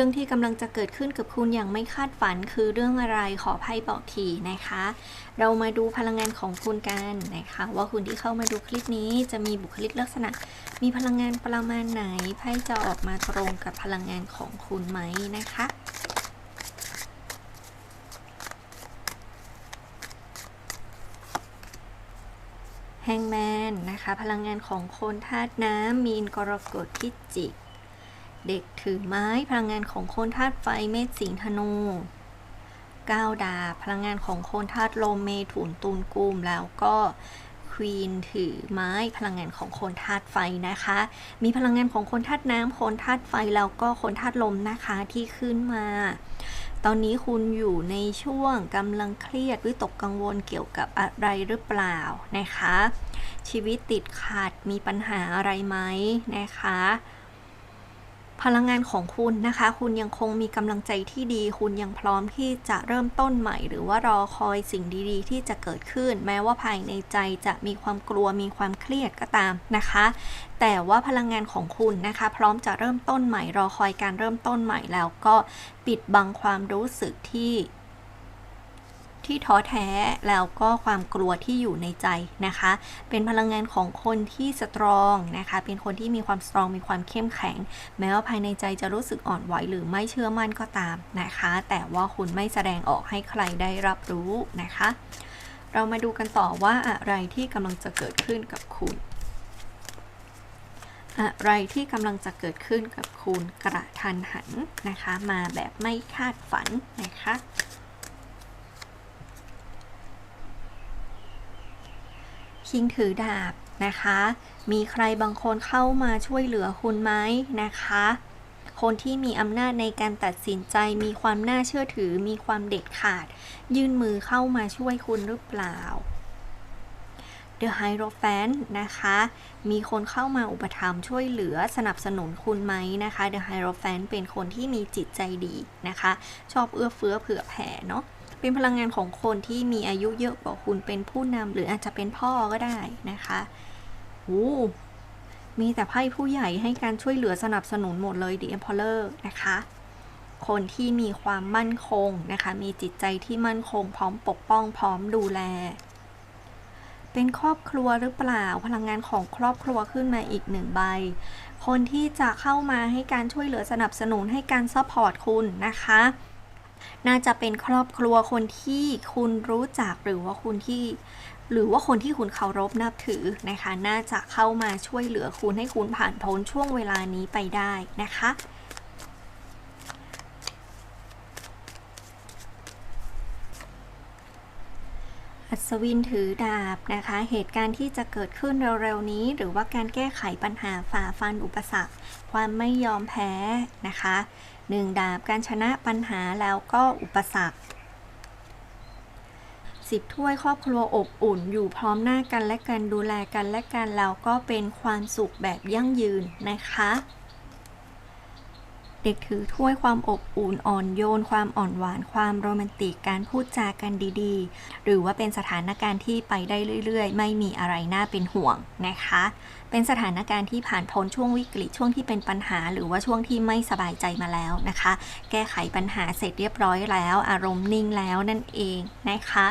รื่องที่กำลังจะเกิดขึ้นกับคุณอย่างไม่คาดฝันคือเรื่องอะไรขอไพ่บอกทีนะคะ เรามาดูพลังงานของคุณกันนะคะ ว่าคุณที่เข้ามาดูคลิปนี้จะมีบุคลิกลักษณะ มีพลังงานประมาณไหนไพ่จะออกมาตรงกับพลังงานของคุณไหมนะคะแฮงแมนนะคะ พลังงานของคนธาตุน้ำมีนกรกฎพิจิก เด็กถือไม้พลังงานของคนธาตุไฟเมษสิงธนูก้าวดาพลังงานของคนธาตุลมเมถุนตุลกุมแล้วก็ควีนถือไม้พลังงานของคนธาตุไฟนะคะ มีพลังงานของคนธาตุน้ำคนธาตุไฟแล้วก็คนธาตุลมนะคะที่ขึ้นมา ตอนนี้คุณอยู่ในช่วงกำลังเครียดวิตกกังวลเกี่ยวกับอะไรหรือเปล่านะคะ ชีวิตติดขัดมีปัญหาอะไรไหมนะคะ พลังงานของคุณนะคะ คุณยังคงมีกำลังใจที่ดี คุณยังพร้อมที่จะเริ่มต้นใหม่ หรือว่ารอคอยสิ่งดีๆ ที่จะเกิดขึ้น แม้ว่าภายในใจจะมีความกลัวมีความเครียดก็ตามนะคะ แต่ว่าพลังงานของคุณนะคะ พร้อมจะเริ่มต้นใหม่ รอคอยการเริ่มต้นใหม่แล้วก็ปิดบังความรู้สึกที่ ที่ท้อแท้แล้วก็ความกลัวที่อยู่ในใจนะคะ เป็นพลังงานของคนที่สตรองนะคะ เป็นคนที่มีความสตรองมีความเข้มแข็ง แม้ว่าภายในใจจะรู้สึกอ่อนไหวหรือไม่เชื่อมั่นก็ตามนะคะ แต่ว่าคุณไม่แสดงออกให้ใครได้รับรู้นะคะ เรามาดูกันต่อว่าอะไรที่กำลังจะเกิดขึ้นกับคุณอะไรที่กำลังจะเกิดขึ้นกับคุณกระทันหันนะคะ มาแบบไม่คาดฝันนะคะ คิงถือดาบนะคะ มีใครบางคนเข้ามาช่วยเหลือคุณไหมนะคะ คนที่มีอำนาจในการตัดสินใจ มีความน่าเชื่อถือ มีความเด็ดขาด ยื่นมือเข้ามาช่วยคุณหรือเปล่า The Hierophant นะคะ มีคนเข้ามาอุปถัมภ์ช่วยเหลือสนับสนุนคุณไหมนะคะ The Hierophant เป็นคนที่มีจิตใจดีนะคะ ชอบเอื้อเฟื้อเผื่อแผ่เนาะ เป็นพลังงานของคนที่มีอายุเยอะกว่าคุณเป็นผู้นำหรืออาจจะเป็นพ่อก็ได้นะคะโอ้มีแต่ไพ่ผู้ใหญ่ให้การช่วยเหลือสนับสนุนหมดเลย The Emperor นะคะ คนที่มีความมั่นคงนะคะ มีจิตใจที่มั่นคง พร้อมปกป้องพร้อมดูแล เป็นครอบครัวหรือเปล่า พลังงานของครอบครัวขึ้นมาอีกหนึ่งใบ คนที่จะเข้ามาให้การช่วยเหลือสนับสนุนให้การซัพพอร์ตคุณนะคะ น่าจะเป็นครอบครัวคนที่คุณรู้จักหรือว่าคุณที่ หรือว่าคนที่คุณเคารพนับถือนะคะ น่าจะเข้ามาช่วยเหลือคุณให้คุณผ่านพ้นช่วงเวลานี้ไปได้นะคะอัศวินถือดาบนะคะ เหตุการณ์ที่จะเกิดขึ้นเร็วๆนี้ หรือว่าการแก้ไขปัญหาฝ่าฟันอุปสรรค ความไม่ยอมแพ้นะคะ หนึ่งดาบการชนะปัญหาแล้วก็อุปสรรคสิบถ้วยครอบครัวอบอุ่นอยู่พร้อมหน้ากันและกันดูแลกันและกันแล้วก็เป็นความสุขแบบยั่งยืนนะคะ ด็กถือถ้วยความอบอุ่นอ่อนโยน ความอ่อนหวาน ความโรแมนติก การพูดจากันดีๆ หรือว่าเป็นสถานการณ์ที่ไปได้เรื่อยๆ ไม่มีอะไรน่าเป็นห่วงนะคะ เป็นสถานการณ์ที่ผ่านพ้นช่วงวิกฤตช่วงที่เป็นปัญหา หรือว่าช่วงที่ไม่สบายใจมาแล้วนะคะ แก้ไขปัญหาเสร็จเรียบร้อยแล้ว อารมณ์นิ่งแล้วนั่นเองนะคะ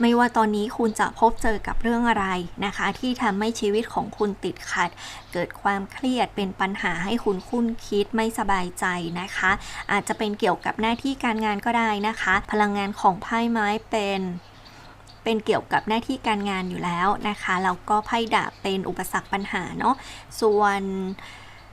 ไม่ว่าตอนนี้คุณจะพบเจอกับเรื่องอะไรนะคะ ที่ทำให้ชีวิตของคุณติดขัด เกิดความเครียดเป็นปัญหาให้คุณคุ้นคิดไม่สบายใจนะคะ อาจจะเป็นเกี่ยวกับหน้าที่การงานก็ได้นะคะ พลังงานของไพ่ไม้เป็นเป็นเกี่ยวกับหน้าที่การงานอยู่แล้วนะคะแล้วก็ไพ่ดาบเป็นอุปสรรคปัญหาเนาะส่วน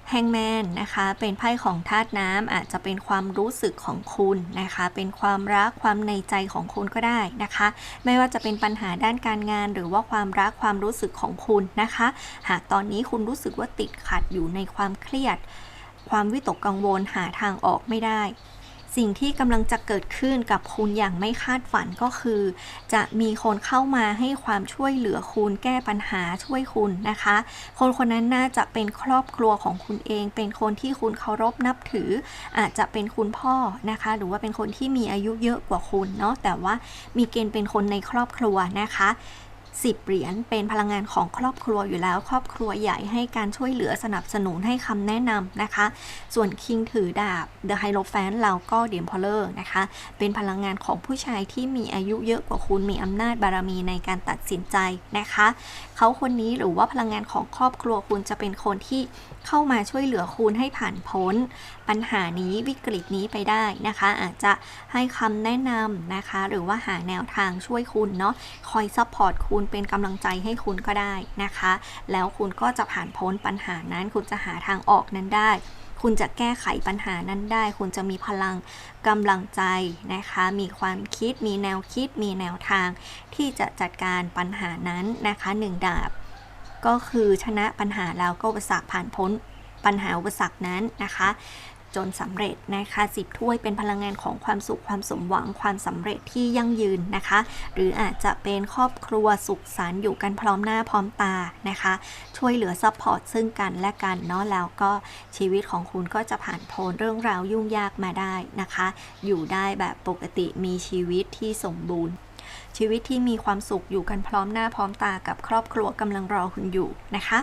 แฮงแมนนะคะ เป็นไพ่ของธาตุน้ำอาจจะเป็นความรู้สึกของคุณนะคะ เป็นความรักความในใจของคุณก็ได้นะคะ ไม่ว่าจะเป็นปัญหาด้านการงาน หรือว่าความรักความรู้สึกของคุณนะคะ หากตอนนี้คุณรู้สึกว่าติดขัดอยู่ในความเครียด ความวิตกกังวลหาทางออกไม่ได้ สิ่งที่กำลังจะเกิดขึ้นกับคุณอย่างไม่คาดฝันก็คือ จะมีคนเข้ามาให้ความช่วยเหลือคุณแก้ปัญหาช่วยคุณนะคะ คนคนนั้นน่าจะเป็นครอบครัวของคุณเอง เป็นคนที่คุณเคารพนับถือ อาจจะเป็นคุณพ่อนะคะ หรือว่าเป็นคนที่มีอายุเยอะกว่าคุณเนาะแต่ว่ามีเกณฑ์เป็นคนในครอบครัวนะคะ 10 เหรียญเป็นพลังงานของครอบครัวอยู่แล้ว ครอบครัวใหญ่ให้การช่วยเหลือสนับสนุนให้คำแนะนำนะคะ ส่วนคิงถือดาบ The Hierophant เราก็เดียมพอลเลอร์นะคะ เป็นพลังงานของผู้ชายที่มีอายุเยอะกว่าคุณมีอำนาจบารมีในการตัดสินใจนะคะ เขาคนนี้หรือว่าพลังงานของครอบครัวคุณจะเป็นคนที่เข้ามาช่วยเหลือคุณให้ผ่านพ้น ปัญหานี้วิกฤตนี้ไปได้นะคะ อาจจะให้คำแนะนำนะคะ หรือว่าหาแนวทางช่วยคุณเนาะคอยซัพพอร์ตคุณเป็นกำลังใจให้คุณก็ได้นะคะ แล้วคุณก็จะผ่านพ้นปัญหานั้น คุณจะหาทางออกนั้นได้ คุณจะแก้ไขปัญหานั้นได้ คุณจะมีพลังกำลังใจนะคะ มีความคิด มีแนวคิด มีแนวทาง ที่จะจัดการปัญหานั้นนะคะหนึ่งดาบ ก็คือชนะปัญหาแล้วก็อุปสรรคผ่านพ้นปัญหาอุปสรรคนั้นนะคะ จนสำเร็จนะคะสิบถ้วยเป็นพลังงานของความสุขความสมหวังความสำเร็จที่ยั่งยืนนะคะ หรืออาจจะเป็นครอบครัวสุขสันต์อยู่กันพร้อมหน้าพร้อมตานะคะ ช่วยเหลือซัพพอร์ตซึ่งกันและกันเนาะแล้วก็ชีวิตของคุณก็จะผ่านพ้นเรื่องราวยุ่งยากมาได้นะคะ อยู่ได้แบบปกติมีชีวิตที่สมบูรณ์ชีวิตที่มีความสุขอยู่กันพร้อมหน้าพร้อมตากับครอบครัวกำลังรอคุณอยู่นะคะ